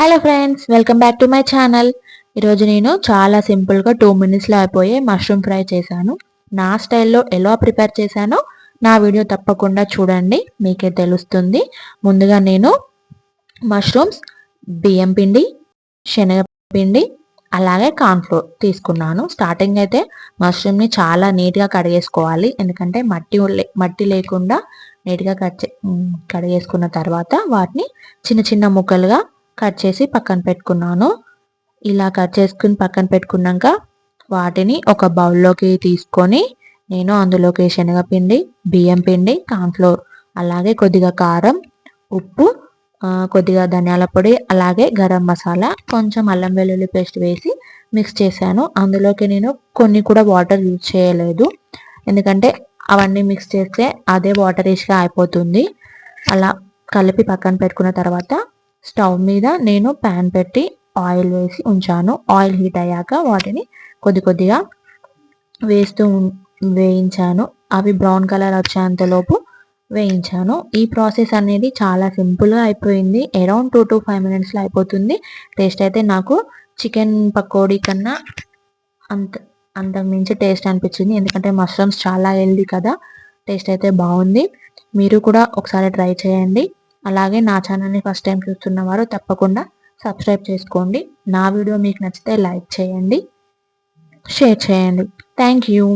Hello friends welcome back to my channel ఈరోజు నేను చాలా సింపుల్గా టూ మినిట్స్లో అయిపోయే మష్రూమ్ ఫ్రై చేశాను. నా స్టైల్లో ఎలా ప్రిపేర్ చేశానో నా వీడియో తప్పకుండా చూడండి. మీకే తెలుస్తుంది. ముందుగా నేను మష్రూమ్స్ బియ్యం పిండి శనగపిండి అలాగే కార్న్ఫ్లోర్ తీసుకున్నాను. స్టార్టింగ్ అయితే మష్రూమ్ని చాలా నీట్గా కడిగేసుకోవాలి. ఎందుకంటే మట్టి మట్టి లేకుండా నీట్గా కట్ కడిగేసుకున్న తర్వాత వాటిని చిన్న చిన్న ముక్కలుగా కట్ చేసి పక్కన పెట్టుకున్నాను. ఇలా కట్ చేసుకుని పక్కన పెట్టుకున్నాక వాటిని ఒక బౌల్లోకి తీసుకొని నేను అందులోకి శనగపిండి బియ్యం పిండి కాన్ఫ్లోర్ అలాగే కొద్దిగా కారం ఉప్పు కొద్దిగా ధనియాల పొడి అలాగే గరం మసాలా కొంచెం అల్లం వెల్లుల్లి పేస్ట్ వేసి మిక్స్ చేశాను. అందులోకి నేను కొన్ని కూడా వాటర్ యూజ్ చేయలేదు. ఎందుకంటే అవన్నీ మిక్స్ చేస్తే అదే వాటరీష్గా అయిపోతుంది. అలా కలిపి పక్కన పెట్టుకున్న తర్వాత స్టవ్ మీద నేను ప్యాన్ పెట్టి ఆయిల్ వేసి ఉంచాను. ఆయిల్ హీట్ అయ్యాక వాటిని కొద్ది కొద్దిగా వేస్తూ వేయించాను. అవి బ్రౌన్ కలర్ వచ్చేంతలోపు వేయించాను. ఈ ప్రాసెస్ అనేది చాలా సింపుల్గా అయిపోయింది. అరౌండ్ టూ టు ఫైవ్ మినిట్స్లో అయిపోతుంది. టేస్ట్ అయితే నాకు చికెన్ పకోడీ కన్నా అంత అంతకు మించి టేస్ట్ అనిపించింది. ఎందుకంటే మష్రూమ్స్ చాలా హెల్దీ కదా. టేస్ట్ అయితే బాగుంది. మీరు కూడా ఒకసారి ట్రై చేయండి. అలాగే నా ఛానల్ని ఫస్ట్ టైం చూస్తున్న వారు తప్పకుండా సబ్స్క్రైబ్ చేసుకోండి. నా వీడియో మీకు నచ్చితే లైక్ చేయండి షేర్ చేయండి. Thank you.